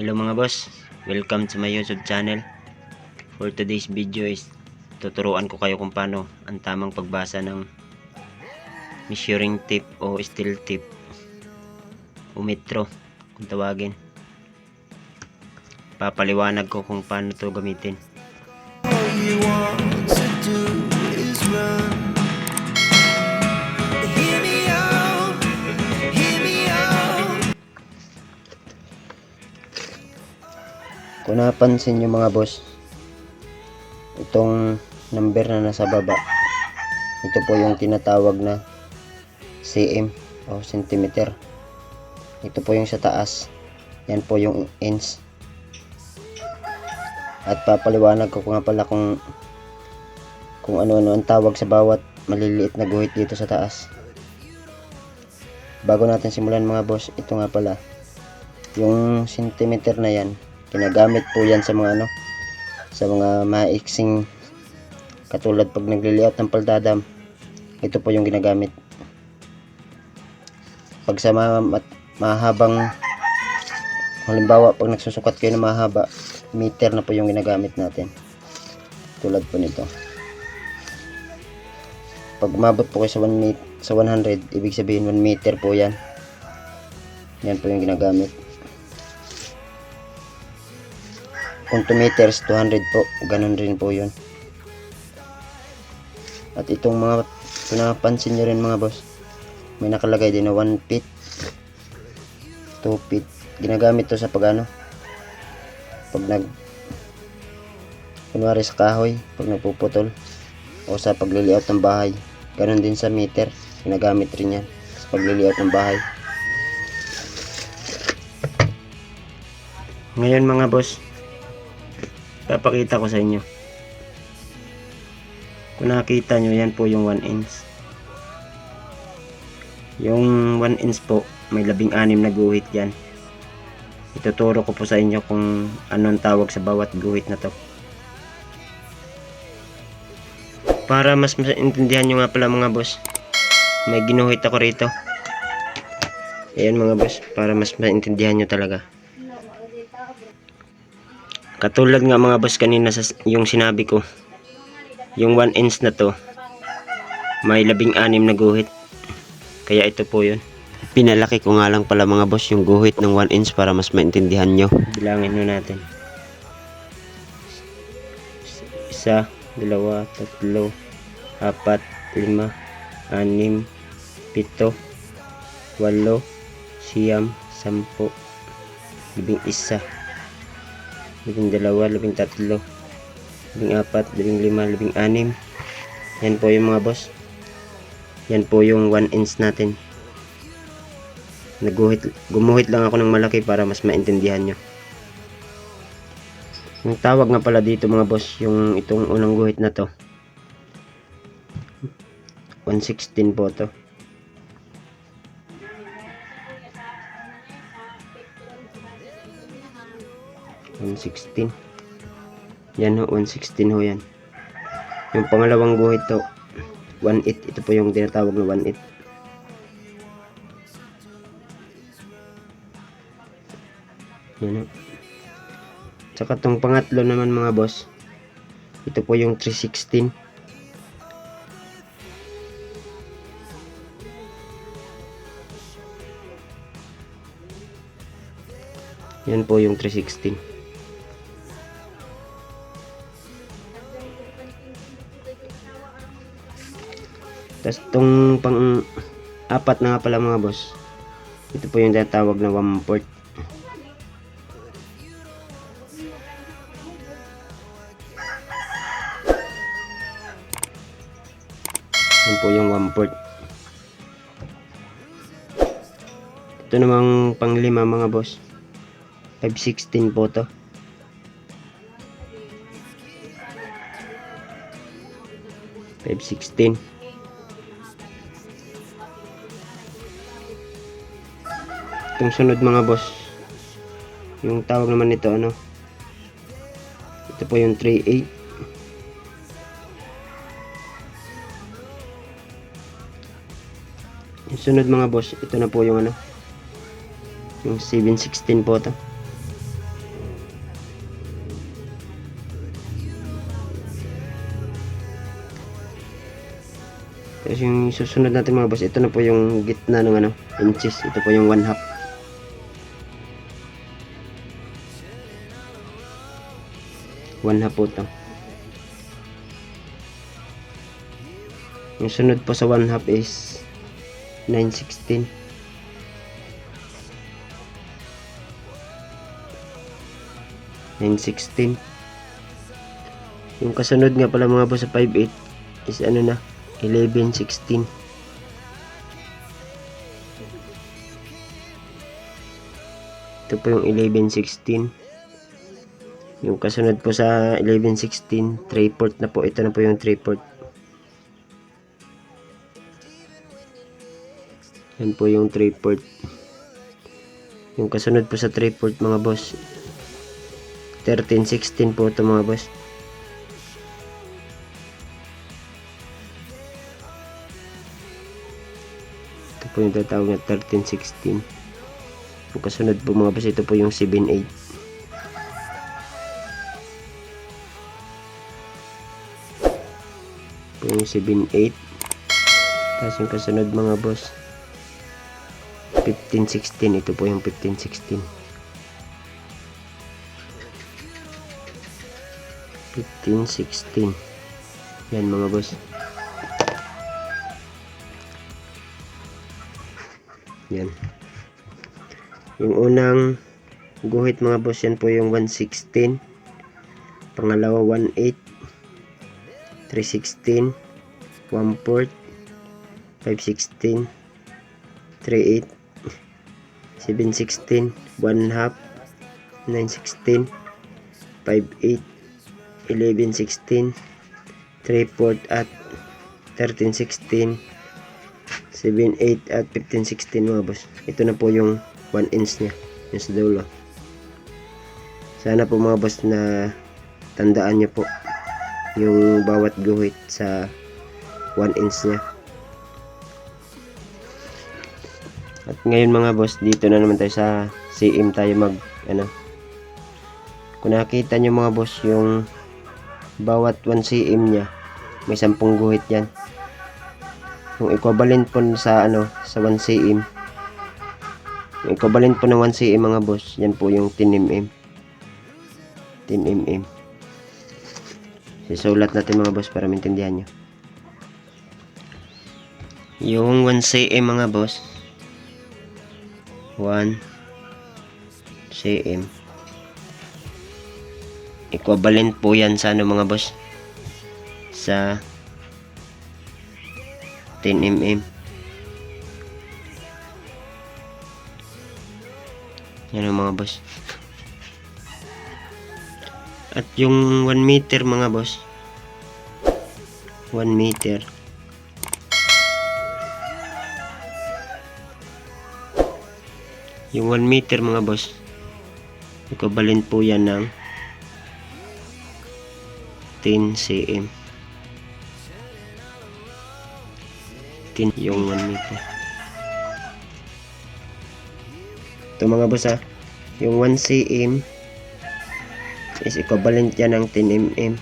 Hello mga boss, welcome to my YouTube channel. For today's video is tuturuan ko kayo kung paano ang tamang pagbasa ng measuring tape o steel tape o metro kung tawagin. Papaliwanag ko kung paano to gamitin. All Kung napansin nyo mga boss, itong number na nasa baba, ito po yung tinatawag na cm o centimeter. Ito po yung sa taas. Yan po yung inch. At papaliwanag ko nga pala kung kung ano-ano ang tawag sa bawat maliliit na guhit dito sa taas. Bago natin simulan mga boss, ito nga pala. Yung centimeter na yan, ginagamit po yan sa mga ano, sa mga maiksing katulad pag nagli-layout ng paldadam. Ito po yung ginagamit. Pag sa mga mahabang halimbawa pag nagsusukat kayo ng mahaba, meter na po yung ginagamit natin. Tulad po nito. Pag umabot po kayo sa 1 meter, sa 100, ibig sabihin 1 meter po yan. Yan po yung ginagamit. Kung 2 meters, 200 po. Ganun rin po yun. At itong mga, kung napansin nyo rin mga boss, may nakalagay din na 1 feet, 2 feet. Ginagamit to sa pag ano, pag nag, kunwari sa kahoy, pag nagpuputol, o sa pagliliot ng bahay. Ganon din sa meter, ginagamit rin yan sa pagliliot ng bahay. Ngayon mga boss, papakita ko sa inyo. Kung nakita nyo, yan po yung 1 inch. Yung 1 inch po, may labing anim na guhit yan. Ituturo ko po sa inyo kung anong tawag sa bawat guhit na to. Para mas maintindihan nyo nga pala mga boss, may ginuhit ako rito. Ayan mga boss, para mas maintindihan nyo talaga. Katulad nga mga boss kanina sa yung sinabi ko, yung 1 inch na to, may labing anim na guhit. Kaya ito po yun. Pinalaki ko nga lang pala mga boss yung guhit ng 1 inch para mas maintindihan nyo. Bilangin nyo natin. Isa, dalawa, tatlo, apat, lima, anim, pito, walo, siyam, sampu, labing isa, labing dalawa, labing tatlo, labing apat, labing lima, labing anim. Yan po yung mga boss. Yan po yung 1 inch natin. Naguhit, gumuhit lang ako ng malaki para mas maintindihan nyo. Yung tawag nga pala dito mga boss, yung itong unang guhit na to. 116 po to. One sixteen. Yan ho, 116 ho yan. Yung pangalawang guhit to, 1.8. Ito po yung tinatawag na 1.8. Yan ho. Tsaka tong pangatlo naman mga boss. Ito po yung 316. Yan po yung 316. Tapos tong pang apat na nga pala mga boss. Ito po yung tinatawag na one port. Yan po yung one port. Ito namang panglima mga boss. 516 po to. Five sixteen. itong sunod mga boss. Yung tawag naman nito ano? Ito po yung 3.8 yung sunod mga boss ito na po yung ano? Yung 7.16 po ito. Tapos yung susunod natin mga boss ito na po yung gitna ng ano inches. Ito po yung 1 half. One half po ito. Yung sunod po sa 1 half is 916. Nine sixteen. Yung kasunod nga pala mga boss sa 5.8 is ano na 11.16 ito po yung 11.16 yung kasunod po sa 11.16 3 port na po. Ito na po yung 3 port yan po yung 3 port yung kasunod po sa 3 port mga boss. 13.16 po ito mga boss. Ito po yung tatawag na 1316. Yung kasunod po mga boss, ito po yung 78. Po yung 78. Tapos yung kasunod mga boss, 1516. Ito po yung 1516. 1516. Yan mga boss. Yan. Yung unang guhit mga boss yan po yung 116. Pangalawa 18. 316. 1 port. 516. 38. 716. 1 half. 916. 58. 1116. 3 port at 1316. 7, 8 at 15, 16 mga boss. Ito na po yung 1 inch niya. Yung sa dulo. Sana po mga boss na tandaan niyo po yung bawat guhit sa 1 inch niya. At ngayon mga boss, dito na naman tayo sa CM tayo mag ano. Kung nakita niyo mga boss yung bawat 1 cm niya, may 10 guhit yan yung equivalent po sa ano sa 1 cm yung equivalent po ng 1 cm mga boss yan po yung 10 mm 10 mm sisulat natin mga boss para maintindihan nyo. Yung 1 cm mga boss. 1 cm equivalent po yan sa ano mga boss? Sa 10 mm yan mga boss at yung 1 meter mga boss. 1 meter. Yung 1 meter mga boss. Equivalent po yan ng 10 cm. 10 yung 1 meter. Ito mga boss ha, yung 1 cm is equivalent yan ng 10 mm.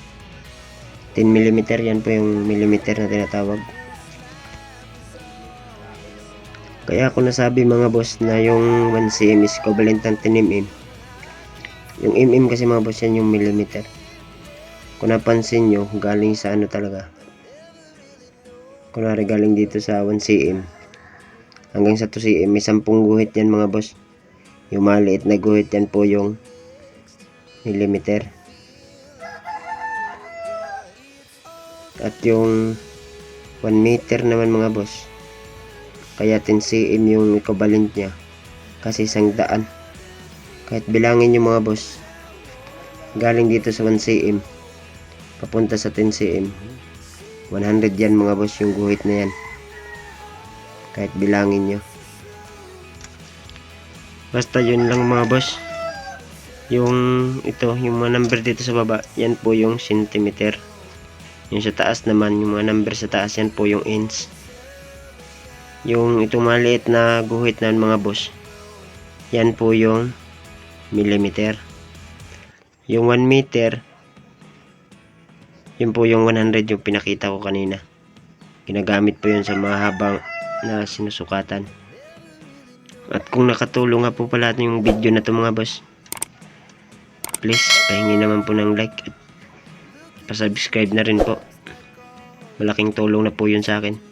10 mm yan po yung millimeter na tinatawag. Kaya ako nasabi mga boss na yung 1 cm is equivalent ng 10 mm. Yung mm kasi mga boss yan yung millimeter. Kung napansin nyo, galing sa ano talaga, kunwari galing dito sa 1 cm hanggang sa 2 cm may 10 guhit yan mga boss yung maliit na guhit yan po yung millimeter. At yung 1 meter naman mga boss kaya 10 cm yung equivalent nya kasi isang daan. Kahit bilangin yung mga boss galing dito sa 1 cm papunta sa 10 cm 100 yan mga boss yung guhit na yan. Kahit bilangin nyo. Basta yun lang mga boss yung ito yung mga number dito sa baba yan po yung centimeter yung sa taas naman yung mga number sa taas yan po yung inch yung itong maliit na guhit na mga boss yan po yung millimeter yung 1 meter yun po yung 100 yung pinakita ko kanina. Ginagamit po yun sa mga habang na sinusukatan. At kung nakatulong nga po pala yung video na to mga boss, please pahingi naman po ng like at pasubscribe na rin po. Malaking tulong na po yun sa akin.